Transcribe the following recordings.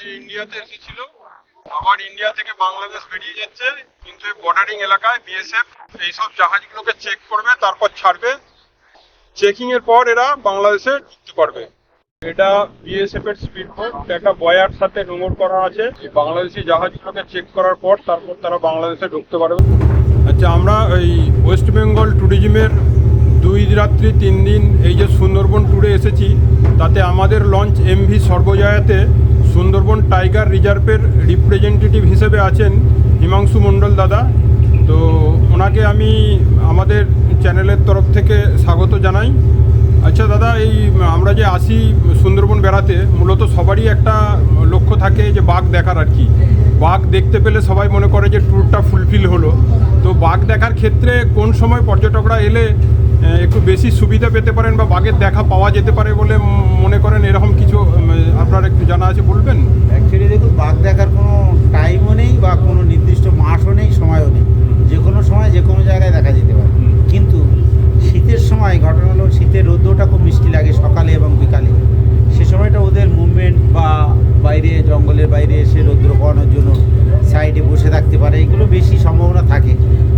আমাদের ইন্ডিয়াতে এসেছিল। আবার ইন্ডিয়া থেকে বাংলাদেশ বেরিয়ে যাচ্ছে, কিন্তু বর্ডারিং এলাকায় বিএসএফ এইসব জাহাজগুলোকে চেক করবে, তারপর ছাড়বে। চেকিং এর পর এরা বাংলাদেশে ঢুকতে পারবে এটা বিএসএফ এর স্পিড বোট একটা বয়ার সাথে নোংর করা আছে। বাংলাদেশি জাহাজগুলোকে চেক করার পর তারপর তারা বাংলাদেশে ঢুকতে পারবে। আচ্ছা আমরা এই ওয়েস্ট বেঙ্গল ট্যুরিজমের দুই রাত্রি, তিন দিন এই যে সুন্দরবন ট্যুরে এসেছি, তাতে আমাদের লঞ্চ এমভি সর্বজয়াতে সুন্দরবন টাইগার রিজার্ভের রিপ্রেজেন্টেটিভ হিসেবে আছেন হিমাংশু মণ্ডল দাদা। তো ওনাকে আমি আমাদের চ্যানেলের তরফ থেকে স্বাগত জানাই। আচ্ছা দাদা, এই আমরা যে আসি সুন্দরবন বেড়াতে, মূলত সবারই একটা লক্ষ্য থাকে যে বাঘ দেখার আর কি। বাঘ দেখতে পেলে সবাই মনে করে যে ট্যুরটা ফুলফিল হলো। তো বাঘ দেখার ক্ষেত্রে কোন সময় পর্যটকরা এলে একটু বেশি সুবিধা পেতে পারেন বা বাঘের দেখা পাওয়া যেতে পারে বলে মনে করেন এরকম কিছু আপনার একটু জানা আছে বলবেন? অ্যাকচুয়ালি দেখুন বাঘ দেখার কোনো টাইমও নেই বা কোনো নির্দিষ্ট মাসও নেই সময়ও নেই। যে কোনো সময় যে কোনো জায়গায় দেখা যেতে পারে। কিন্তু শীতের সময় ঘটনা হলো শীতের রোদ্রটা খুব মিষ্টি লাগে সকালে এবং বিকালে। সে সময়টা ওদের মুভমেন্ট বা বাইরে জঙ্গলের বাইরে এসে রৌদ্র পাওয়ানোর জন্য পারে এগুলো বেশি সম্ভাবনা থাকে।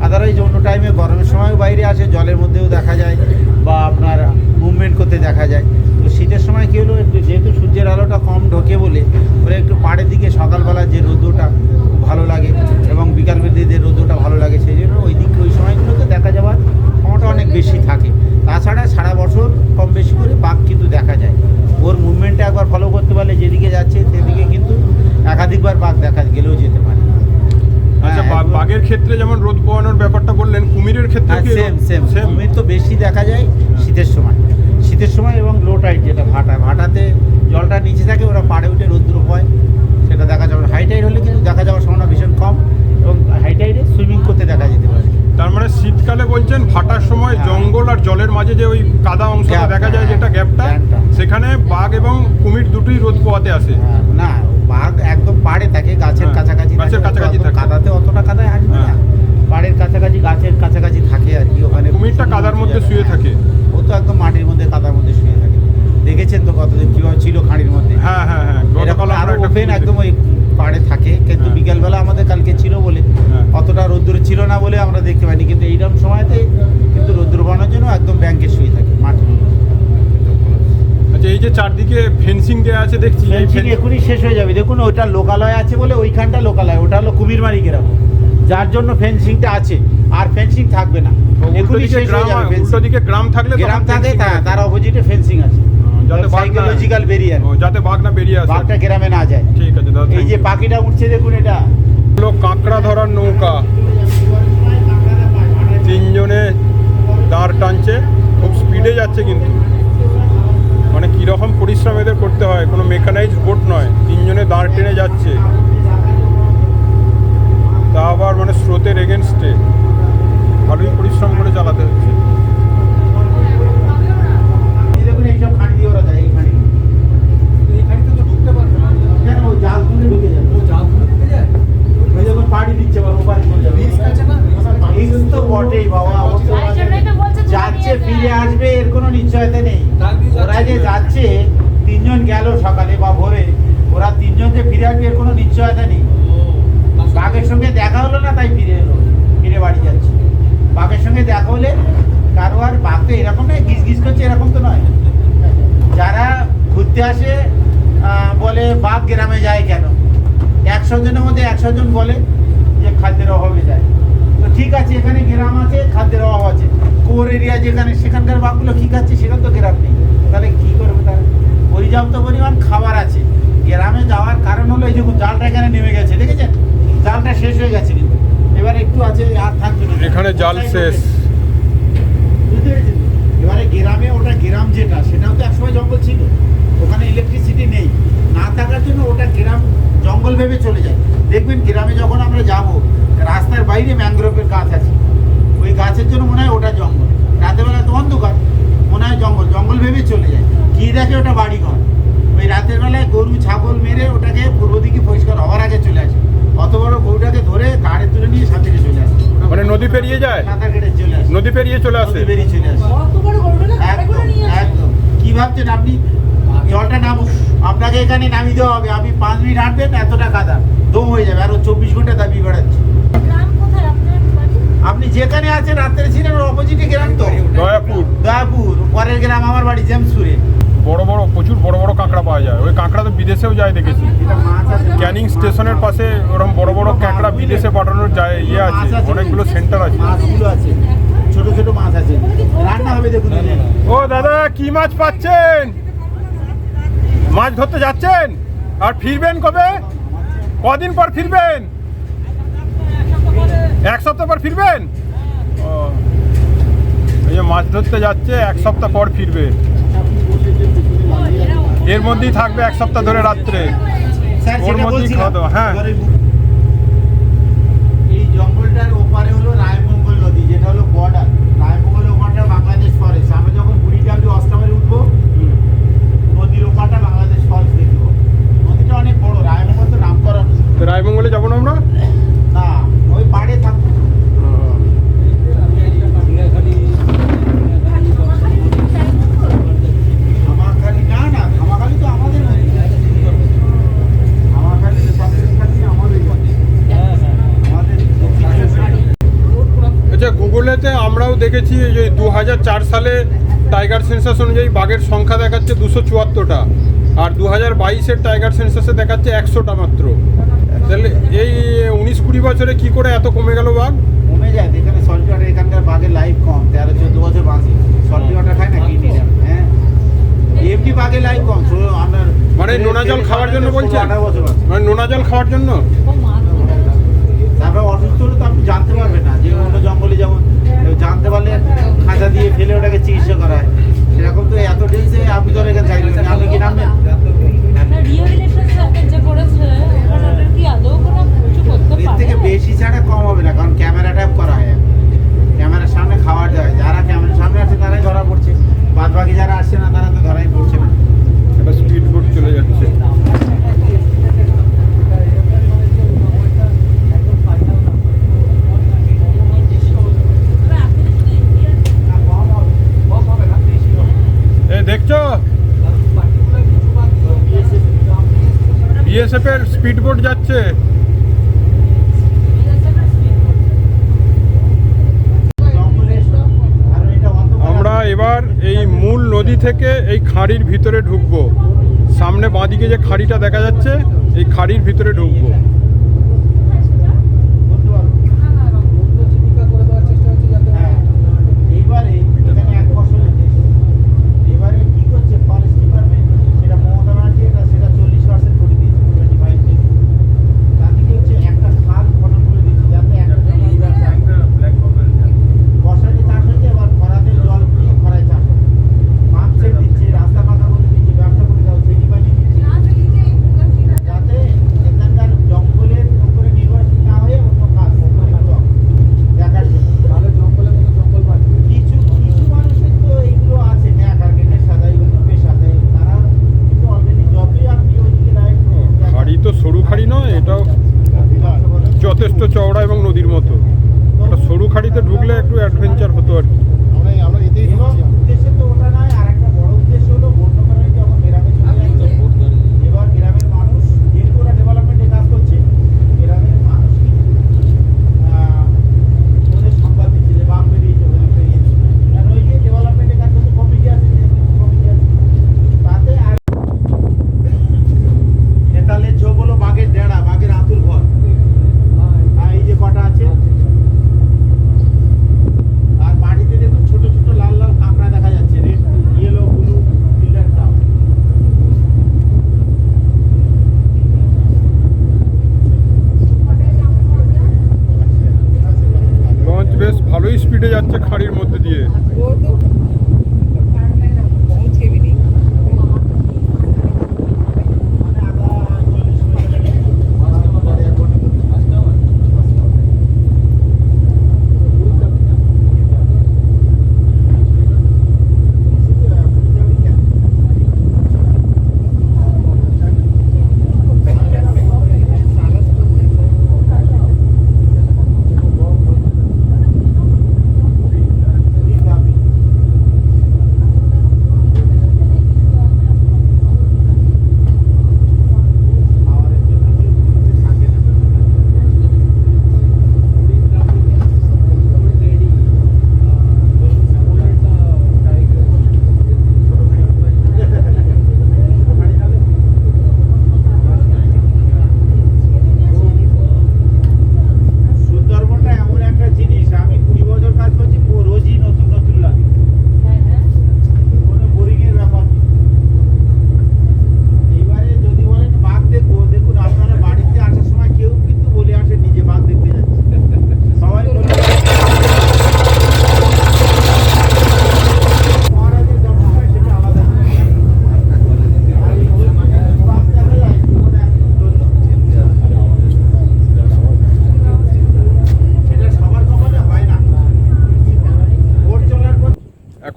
আদারওয়াইজ অন্য টাইমে গরমের সময়ও বাইরে আসে জলের মধ্যেও দেখা যায় বা আপনার মুভমেন্ট করতে দেখা যায়। তো শীতের সময় কী হলো, একটু যেহেতু সূর্যের আলোটা কম ঢোকে বলে, ওরা একটু পাড়ের দিকে সকালবেলা যে রোদ্রটা ভালো লাগে এবং বিকালবেলা যে রোদ্রটা ভালো লাগে, সেই জন্য ওই দিক, ওই সময়গুলোতে দেখা যাওয়ার ক্ষমতা অনেক বেশি থাকে। তাছাড়া সারা বছর কম বেশি করে বাঘ কিন্তু দেখা যায়। ওর মুভমেন্টটা একবার ফলো করতে পারলে যেদিকে যাচ্ছে, সেদিকে কিন্তু একাধিকবার বাঘ দেখা, গেলেও যেতে পারে। আচ্ছা হ্যাঁ, বাঘের ক্ষেত্রে যেমন রোদ পোয়ানোর ব্যাপারটা বললেন কুমিরের ক্ষেত্রে কি সেম সেম কুমির তো বেশি দেখা যায় শীতের সময়। শীতের সময় এবং লো টাইড যেটা ভাটা ভাটাতে জলটা নিচে থাকে ওরা পাড়ে উঠে রৌদ্র হয় সেটা দেখা যাবে হাই টাইড হলে কিন্তু দেখা যাওয়ার সম্ভাবনা ভীষণ কম এবং হাই টাইডে সুইমিং করতে দেখা যেতে পারে। তার মানে শীতকালে বলছেন ভাটার সময় হ্যাঁ। জঙ্গল আর জলের মাঝে যে ওই কাদা অংশটা দেখা যায় হ্যাঁ, যেটা গ্যাপটা। সেখানে বাঘ এবং কুমির দুটোই রোদ পোয়াতে আসে। হ্যাঁ, না বাঘ একদম পাড়ে থাকে গাছের হ্যাঁ, কাছাকাছি গাছের কাছাকাছি কাদাতে অতটা কাদায় আসবে না। হ্যাঁ। পাড়ের কাছাকাছি গাছের কাছাকাছি থাকে আর কি ওখানে কুমিরটা কাদার মধ্যে শুয়ে থাকে। ও তো একদম মাটির মধ্যে কাদার মধ্যে শুয়ে থাকে। দেখেছেন তো কতদিন কীভাবে ছিল খাঁড়ির মধ্যে? হ্যাঁ হ্যাঁ হ্যাঁ। এরকম আরও ওপেন একদম ওই পাড়ে থাকে কিন্তু হ্যাঁ। বিকেলবেলা আমাদের কালকে ছিল বলে। অতটা রোদ্দুর ছিল না বলে আমরা দেখতে পাইনি কিন্তু এইরকম সময়তে কিন্তু রোদ্দুর বানানোর জন্য একদম ব্যাংকে শুয়ে থাকে মাঠে আচ্ছা এই যে চারদিকে ফেন্সিং দেওয়া আছে দেখছি ফেন্সিং এখনই শেষ হয়ে যাবে। দেখুন ওইটা লোকালয় আছে বলে ওইখানটা লোকালয় ওটা হলো কুমিরমারি গ্রাম। যার জন্য ফেন্সিংটা আছে আর ফেন্সিং থাকবে না। এখনই শেষ হয়ে যাবে উল্টো দিকে গ্রাম থাকলে গ্রাম থাকে। তার অপোজিটে ফেন্সিং আছে। যাতে বাঘ না- সাইকোলজিক্যাল বেরিয়ার যাতে বাঘ না বেরিয়ে আসে। বাঘটা গ্রামে না যায়। ঠিক আছে দাদা এই যে পাখিটা উঠছে দেখুন এটা। হলো কাঁকড়া ধরার নৌকা। তিনজনে দাঁড় টানছে খুব স্পিডে যাচ্ছে কিন্তু। মানে কীরকম পরিশ্রম এদের করতে হয়? কোনো মেকানাইজ বোট নয়। তিনজনে দাঁড় টেনে যাচ্ছে তা আবার মানে স্রোতের এগেনস্টে ভালোই পরিশ্রম করে চালাতে হচ্ছে এই দেখুন এইসব খাঁড়ি দিয়ে ওরা যায় এই খাঁড়ি কেন ও জাল তুলে ঢুকে যাবে ওই দেখুন পাড়ি দিচ্ছে আবার ওপারে চলে যাবে এই তো বটেই বাবা ও তো তাই জন্যই তো বলছে তুমি যাচ্ছে নিয়ে ফিরে যাও। আসবে এর কোনো নিশ্চয়তা নেই ওরা যে যাচ্ছে তিনজন গেল সকালে বা ভোরে ওরা তিনজন যে ফিরে আসবে এর কোনো নিশ্চয়তা নেই বাঘের সঙ্গে দেখা হলো না তাই ফিরে এলো ফিরে বাড়ি যাচ্ছে বাঘের সঙ্গে দেখা হলে কারও আর বাঘ তো এরকম নয় গিজ গিজ করছে এরকম তো নয় যারা ঘুরতে আসে বলে বাঘ গ্রামে যায় কেন? একশো জনের মধ্যে একশো জন বলে যে খাদ্যের অভাবে যায়। তো ঠিক আছে এখানে গ্রাম আছে খাদ্যের অভাব আছে। কোর এরিয়া যেখানে সেখানকার বাঘগুলো কি খাচ্ছে সেখানে তো গ্রাম নেই। তাহলে কি করবে তারা? পর্যাপ্ত পরিমাণ খাবার আছে। গ্রামে যাওয়ার কারণ হলো এই দেখুন জালটা এখানে নেমে গেছে দেখেছেন? জালটা শেষ হয়ে গেছে কিন্তু। এবার একটু আছে আর থাকবে এখানে জাল শেষ। বুঝতে পেরেছেন? এবারে গ্রামে ওটা গ্রাম যেটা, সেটাও তো একসময় জঙ্গল ছিল। ওখানে ইলেকট্রিসিটি নেই। না থাকার জন্য ওটা গ্রাম জঙ্গল ভেবে চলে যায়। দেখবেন গ্রামে যখন আমরা যাব, রাস্তার বাইরে ম্যানগ্রোভের গাছ আছে। ওই গাছের জন্য মনে হয় ওটা জঙ্গল। রাতেরবেলা তো অন্ধকার। মনে হয় জঙ্গল। জঙ্গল ভেবে চলে যায়। কি দেখে ওটা বাড়িঘর? ওই রাতের বেলায় গরু, ছাগল মেরে ওটাকে পূর্ব দিকে পরিষ্কার হওয়ার আগে চলে আসে। অত বড় গরুটাকে ধরে গাড়ি তুলে নিয়ে সাথে চলে আসে। মানে নদী পেরিয়ে যায়? নদী পেরিয়ে চলে আসে। বেরিয়ে চলে আসে। অত বড় গরুটা না? গাড়ি করে একদম নিয়ে আসে। একদম কি ভাবছেন আপনি? জলটা নামুক আপনাকে এখানে নামিয়ে দেওয়া হবে। আপনি পাঁচ মিনিট হাঁটবেন এতটা কাদা। দম হয়ে যাবে। আরও চব্বিশ ঘণ্টা দাবি বেড়াচ্ছে। গ্রাম কোথায়? আপনার বাড়ি? আপনি যেখানে আছেন রাত্রে ছিলেন ওর অপোজিটে গ্রাম তো। দয়াপুর। দয়াপুর পরের গ্রাম আমার বাড়ি জেমসুরে বড় বড় প্রচুর বড় বড় কাঁকড়া পাওয়া যায়। ওই কাঁকড়া তো বিদেশেও যায় দেখেছি। ক্যানিং স্টেশনের পাশে ওরকম বড় বড় কাঁকড়া বিদেশে পাঠানোর যায় ইয়ে আছে অনেকগুলো সেন্টার আছে। আছে। ছোট ছোট মাছ আছে। রান্না হবে দেখুন ও দাদা কি মাছ পাচ্ছেন? মাছ ধরতে যাচ্ছেন? আর ফিরবেন কবে? কদিন পর ফিরবেন? এক সপ্তাহ পর ফিরবেন? ও এই যে মাছ ধরতে যাচ্ছে এক সপ্তাহ পর ফিরবে। এর মধ্যেই থাকবে এক সপ্তাহ ধরে রাত্রে ওর মধ্যেই খাওয়া দাওয়া, হ্যাঁ। এই জঙ্গলটার ওপারে হলো রায়মঙ্গল নদী যেটা হলো বর্ডার রায়মঙ্গল ওপারটা বাংলাদেশ ফরেস্ট আমরা যখন বুড়িডাবলি অস্তমের উঠবো নদীর ওপারটা বাংলাদেশ ফরেস্ট দেখব নদীটা অনেক বড় রায়মঙ্গল তো নামকরণ তো রায়মঙ্গলে যাব না আমরা না ওই পাড়ে থাকব খামাখালি না না খামাখালি তো আমাদের নদী খামাখালি সন্দেশখালি আমাদের নদী। আমাদের আচ্ছা গুগলেতে আমরাও দেখেছি যে দু হাজার চার সালে টাইগার সেন্সাস অনুযায়ী বাঘের সংখ্যা দেখাচ্ছে দুশো চুয়াত্তরটা আর দু হাজার বাইশের টাইগার সেন্সাসে দেখাচ্ছে একশোটা মাত্র। তাহলে এই উনিশ কুড়ি বছরে কি করে এত কমে গেল বাঘ? কমে যায় এখানে সল্টি ওয়াটার এখানকার বাঘের লাইফ কম তেরো চোদ্দ বছর বাঁচি। সল্টি ওয়াটার খায় না কিডনিরা হ্যাঁ। এমনি বাঘের লাইফ কম আপনার মানে নোনা জল খাওয়ার জন্য বলছেন? আঠারো বছর বাঁচে। মানে নোনা জল খাওয়ার জন্য? তারপর অসুস্থ হলে তো আপনি জানতে পারবেন না যে অন্য জঙ্গলে যেমন জানতে পারলে খাঁচা দিয়ে ফেলে ওটাকে চিকিৎসা করা হয় সেরকম তো এত ডেলসে আপনি তো এখানে চাইলেন আপনি কি নামবেন? এর থেকে বেশি ছাড়া কম হবে না কারণ ক্যামেরা ট্যাপ করা হয়। ক্যামেরার সামনে খাবার দেওয়া হয় যারা ক্যামেরার সামনে আছে তারাই ধরা পড়ছে। বাদ বাকি যারা আসছে না তারা তো ধরাই পড়ছে না। একটা স্পিড বোট চলে যাচ্ছে না, কম হবে কম হবে না বেশি হবে এ দেখছ বিএসএফ স্পিডবোট যাচ্ছে। আমরা এবার এই মূল নদী থেকে এই খাঁড়ির ভিতরে ঢুকবো। সামনে বাঁদিকে যে খাড়িটা দেখা যাচ্ছে, এই খাড়ির ভিতরে ঢুকবো।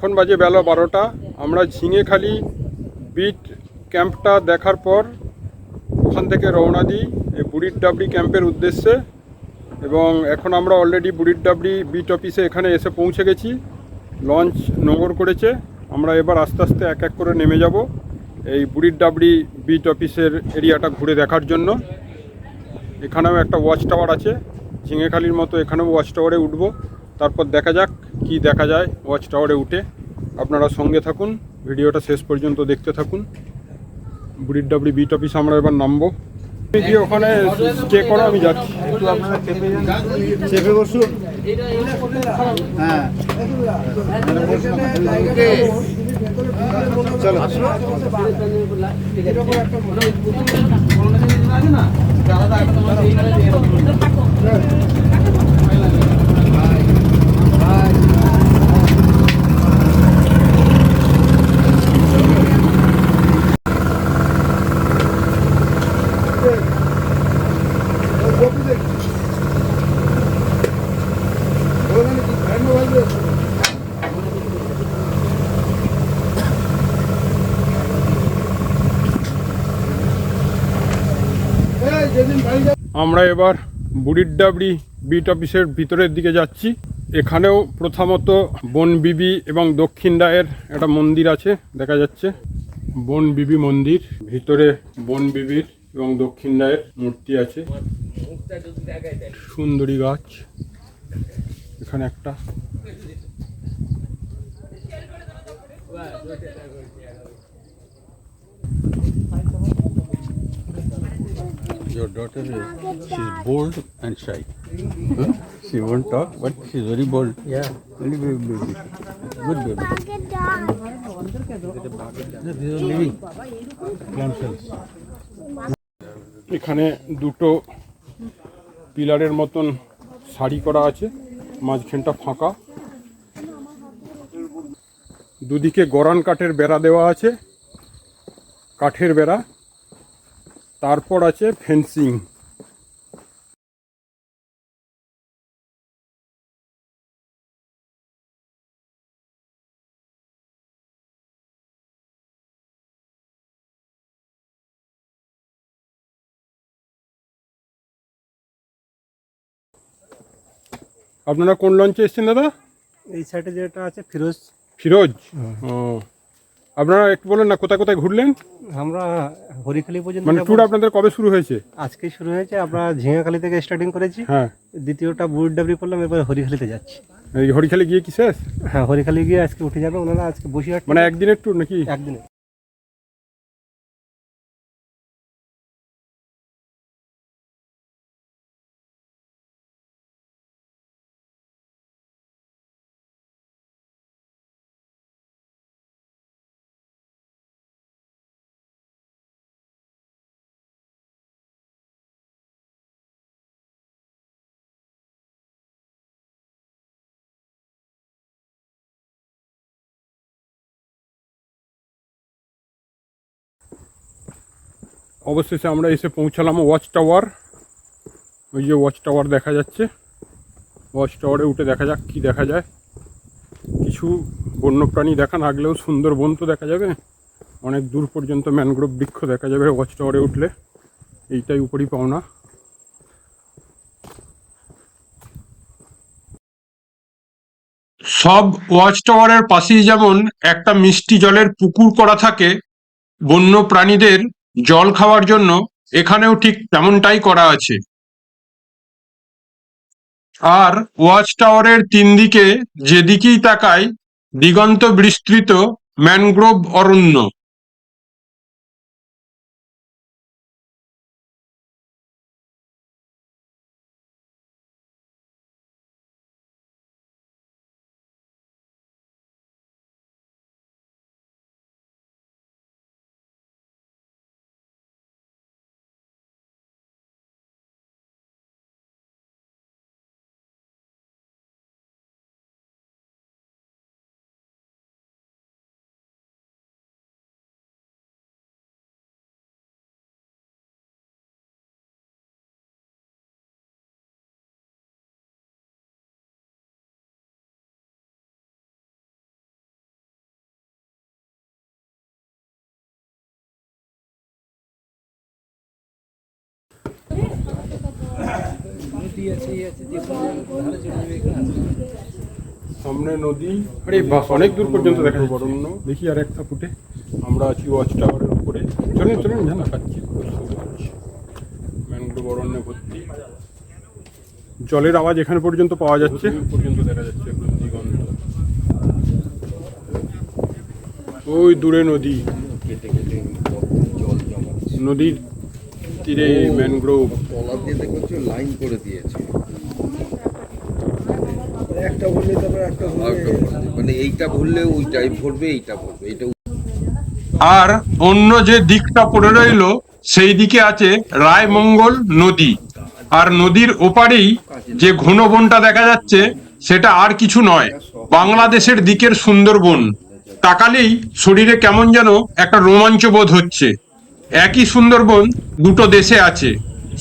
এখন বাজে বেলা বারোটা। আমরা ঝিঙেখালি বিট ক্যাম্পটা দেখার পর ওখান থেকে রওনা দিই এই বুড়ির ডাবড়ি ক্যাম্পের উদ্দেশ্যে। এবং এখন আমরা অলরেডি বুড়ির ডাবড়ি বিট অফিসে এখানে এসে পৌঁছে গেছি। লঞ্চ নোঙর করেছে। আমরা এবার আস্তে আস্তে এক এক করে নেমে যাব এই বুড়ির ডাবড়ি বিট অফিসের এরিয়াটা ঘুরে দেখার জন্য। এখানেও একটা ওয়াচ টাওয়ার আছে। ঝিঙেখালির মতো এখানেও ওয়াচ টাওয়ারে উঠবো। তারপর দেখা যাক কি দেখা যায় ওয়াচ টাওয়ারে উঠে। আপনারা সঙ্গে থাকুন ভিডিওটা শেষ পর্যন্ত দেখতে থাকুন। বুড়ির ডাবড়ি বিট অফিস আমরা এবার নামবো। গিয়ে ওখানে স্টে করো? আমি যাচ্ছি। চেপে বসুন। হ্যাঁ। চলো আমরা এবার বুড়ির ডাবড়ি বিট অফিসের ভিতরের দিকে যাচ্ছি। এখানেও প্রথমত বন বিবি এবং দক্ষিণ রায়ের একটা মন্দির আছে, দেখা যাচ্ছে। বন বিবি মন্দির, ভিতরে বন বিবির এবং দক্ষিণ রায়ের মূর্তি আছে। সুন্দরী গাছ। এখানে একটা। Your daughter, is- she's bold and shy. Huh? She won't talk, but she's very bold. Yeah. Very, very baby. Good baby. These are living clamshells. এখানে দুটো পিলারের মতন সারি করা আছে মাঝখানটা ফাঁকা দুদিকে গরান কাঠের বেড়া দেওয়া আছে কাঠের বেড়া তারপর আছে ফেন্সিং আপনারা কোন লঞ্চে এসেছেন দাদা? এই সাইডে যেটা আছে ফিরোজ। ফিরোজ? ও। আপনারা একটু বলেন না কোথায় কোথায় ঘুরলেন? আমরা হরিখালি পর্যন্ত মানে। ট্যুর আপনাদের কবে শুরু হয়েছে? আজকে শুরু হয়েছে আমরা ঝিঙাখালি থেকে স্টার্টিং করেছি। হ্যাঁ। দ্বিতীয়টা বুট ডাবরি করলাম এবার হরিখালিতে যাচ্ছি। এই হরিখালি গিয়ে কি শেষ? হ্যাঁ হরিখালি গিয়ে আজকে উঠে যাবে ওনারা আজকে বসিরহাট মানে একদিনের ট্যুর নাকি? একদিনে অবশেষে আমরা এসে পৌঁছালাম ওয়াচ টাওয়ার ওই যে ওয়াচ টাওয়ার দেখা যাচ্ছে। ওয়াচ টাওয়ারে উঠে দেখা যাক কি দেখা যায়। কিছু বন্যপ্রাণী দেখা না গেলেও সুন্দর বন তো দেখা যাবে। অনেক দূর পর্যন্ত ম্যানগ্রোভ বৃক্ষ দেখা যাবে ওয়াচ টাওয়ারে উঠলে। এইটাই উপরই পাওনা। সব ওয়াচ টাওয়ারের পাশেই যেমন একটা মিষ্টি জলের পুকুর করা থাকে বন্য প্রাণীদের জল খাওয়ার জন্য এখানেও ঠিক তেমনটাই করা আছে। আর ওয়াচ টাওয়ারের তিন দিকে যেদিকেই তাকায় দিগন্ত বিস্তৃত ম্যানগ্রোভ অরণ্য। সামনে নদী আরে বাস অনেক দূর পর্যন্ত দেখা যাচ্ছে। অরণ্য দেখি আর একটা ফুটে। আমরা আছি ওয়াচ টাওয়ারের উপরে। চলেন চলেন জানা খাচ্ছি ম্যানগ্রোভ অরণ্যে ভর্তি। জলের আওয়াজ এখানে পর্যন্ত পাওয়া যাচ্ছে। পর্যন্ত দেখা যাচ্ছে দিগন্ত। ওই দূরে নদী। নদীর তীরে ম্যানগ্রোভ তলা দিয়ে দেখছ লাইন করে দিয়েছে। একটা তারপর। মানে এইটা ভরলে ওইটাই ভরবে এইটা ভরবে এটা আর অন্য যে দিকটা পড়ে রইল সেই দিকে আছে রায়মঙ্গল নদী। আর নদীর ওপারেই যে ঘন বনটা দেখা যাচ্ছে সেটা আর কিছু নয়। বাংলাদেশের দিকের সুন্দরবন। তাকালেই শরীরে কেমন যেন একটা রোমাঞ্চ বোধ হচ্ছে। একই সুন্দরবন দুটো দেশে আছে।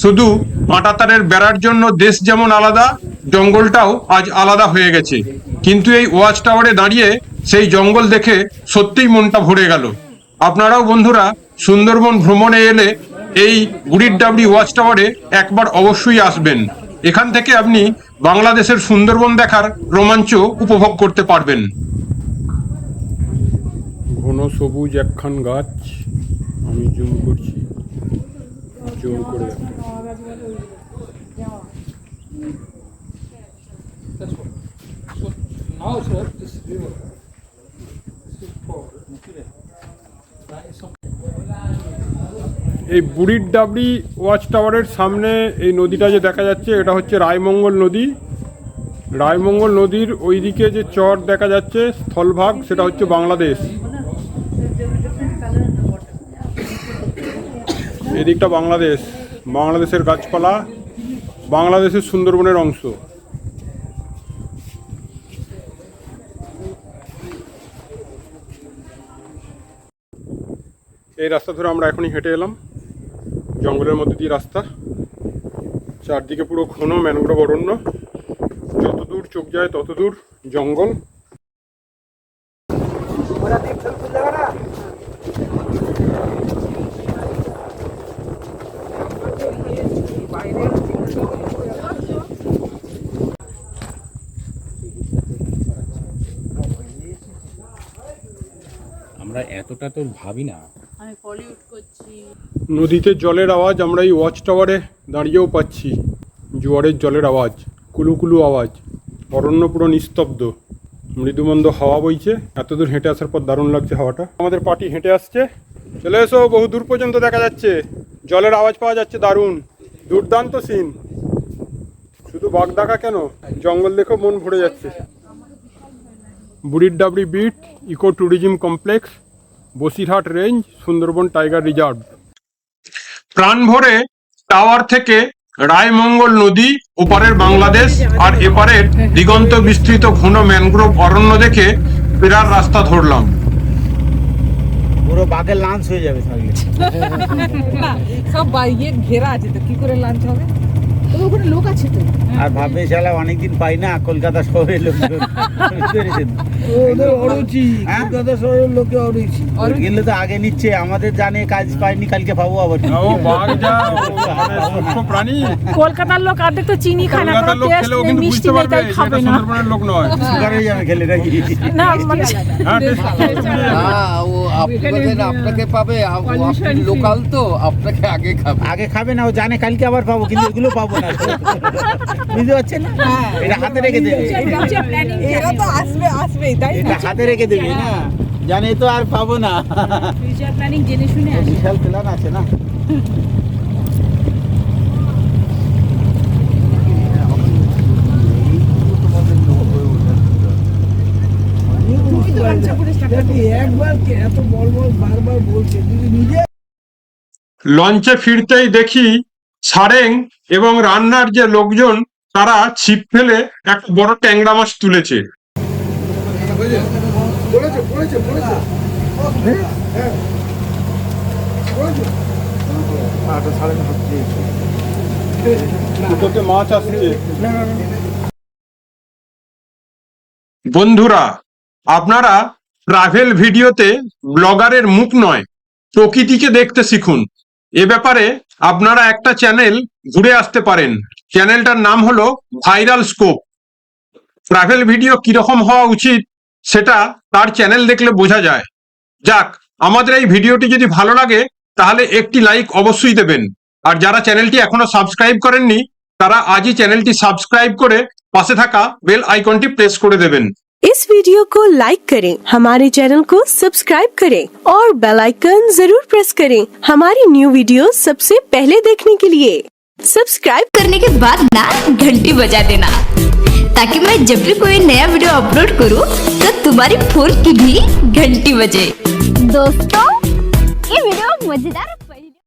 শুধু পাটাতারের বেড়ার জন্য দেশ যেমন আলাদা, জঙ্গলটাও আজ আলাদা হয়ে গেছে। কিন্তু এই ওয়াচ টাওয়ারে দাঁড়িয়ে সেই জঙ্গল দেখে সত্যিই মনটা ভরে গেল। আপনারাও বন্ধুরা সুন্দরবন ভ্রমণে এলে এই বুড়ির ডাবড়ি ওয়াচ টাওয়ারে একবার অবশ্যই আসবেন। এখান থেকে আপনি বাংলাদেশের সুন্দরবন দেখার রোমাঞ্চ উপভোগ করতে পারবেন। ঘন সবুজ একখান গাছ। আমি জুম করছি। জুম করে। এই বুড়ির ডাবড়ি ওয়াচ টাওয়ারের সামনে এই নদীটা যে দেখা যাচ্ছে, এটা হচ্ছে রায়মঙ্গল নদী। রায়মঙ্গল নদীর ওইদিকে যে চর দেখা যাচ্ছে, স্থলভাগ, সেটা হচ্ছে বাংলাদেশ। এদিকটা বাংলাদেশ, বাংলাদেশের গাছপালা, বাংলাদেশের সুন্দরবনের অংশ। এই রাস্তা ধরে আমরা এখনই হেঁটে এলাম। জঙ্গলের মধ্যে দিয়ে রাস্তা। চারদিকে পুরো ঘন ম্যানগ্রোভ অরণ্য। যত দূর চোখ যায়, তত দূর জঙ্গল। আমরা এতটা তো ভাবি না। আমি পলিউট করছি। নদীতে জলের আওয়াজ আমরা এই ওয়াচ টাওয়ারে দাঁড়িয়েও পাচ্ছি। জোয়ারের জলের আওয়াজ কুলুকুলু আওয়াজ অরণ্য পুরো নিস্তব্ধ। মৃদুমন্দ হাওয়া বইছে এত দূর হেঁটে আসার পর দারুণ লাগছে হাওয়াটা। আমাদের পার্টি হেঁটে আসছে। চলে এসো বহু দূর পর্যন্ত দেখা যাচ্ছে। জলের আওয়াজ পাওয়া যাচ্ছে দারুণ। দুর্দান্ত সিন শুধু বাঘ দেখা কেন? জঙ্গল দেখেও মন ভরে যাচ্ছে। বুড়ির Dabri beat eco tourism complex Basirhat range Sundarban tiger reserve প্রাণ ভরে টাওয়ার থেকে রায়মঙ্গল নদী, ওপারের বাংলাদেশ আর এপারের দিগন্ত বিস্তৃত ঘন ম্যানগ্রোভ অরণ্য দেখে ফেরার রাস্তা ধরলাম। পুরো বাঘের লাঞ্চ হয়ে যাবে সব ইয়ে ঘেরা আছে তো কি করে লাঞ্চ হবে? তবে ওখানে লোক আছে তো? আর ভাববে শালা অনেকদিন পাই না কলকাতা শহরের লোক ওদের অরুচি হ্যাঁ? কলকাতা শহরের লোকে অরুচি। গেলে তো আগে নিচ্ছে আমাদের জানে কাজ পাইনি কালকে পাবো আবার। ও বাঘ প্রাণী। কলকাতার লোক অর্ধেক তো চিনি খায় না কলকাতার লোক কিন্তু বুঝতে পারবে খাবে না। সুন্দরবনের লোক নয়। সুগার হয়ে যাবে খেলে নাকি? না মানে হ্যাঁ taste- না ও আপনাদের আপনাকে পাবে। লোকাল তো আপনাকে আগে খাবে। আগে খাবে না ও জানে কালকে আবার পাবো কিন্তু এগুলো পাবো বুঝতে পারছেন? এটা হাতে রেখে দেবে। এরা তো আসবে আসবেই তাই এটা হাতে রেখে দেবে না? জানে তো আর পাবো না। ফিউচার প্ল্যানিং জেনে শুনে বিশাল প্ল্যান আছে না? একবার এত বল বল বারবার বলছে। যদি নিজে লঞ্চে ফিরতেই দেখি সারেং এবং রান্নার যে লোকজন, তারা ছিপ ফেলে একটা বড় ট্যাংরা মাছ তুলেছে। বন্ধুরা, আপনারা ট্রাভেল ভিডিওতে ব্লগারের মুখ নয়, প্রকৃতিকে দেখতে শিখুন। এ ব্যাপারে আপনারা একটা চ্যানেল ঘুরে আসতে পারেন। চ্যানেলটার নাম হলো ভাইরাল স্কোপ। ট্রাভেল ভিডিও কীরকম হওয়া উচিত সেটা তার চ্যানেল দেখলে বোঝা যায়। যাক, আমাদের এই ভিডিওটি যদি ভালো লাগে, তাহলে একটি লাইক অবশ্যই দেবেন। আর যারা চ্যানেলটি এখনও সাবস্ক্রাইব করেননি, তারা আজই চ্যানেলটি সাবস্ক্রাইব করে পাশে থাকা বেল আইকনটি প্রেস করে দেবেন। इस वीडियो को लाइक करें, हमारे चैनल को सब्सक्राइब करें और बेल आइकन ज़रूर प्रेस करें हमारी न्यू वीडियो सबसे पहले देखने के लिए। सब्सक्राइब करने के बाद ना घंटी बजा देना, ताकि मैं जब भी कोई नया वीडियो अपलोड करूँ तो तुम्हारी फ़ोन की भी घंटी बजे। दोस्तों, ये वीडियो मज़ेदार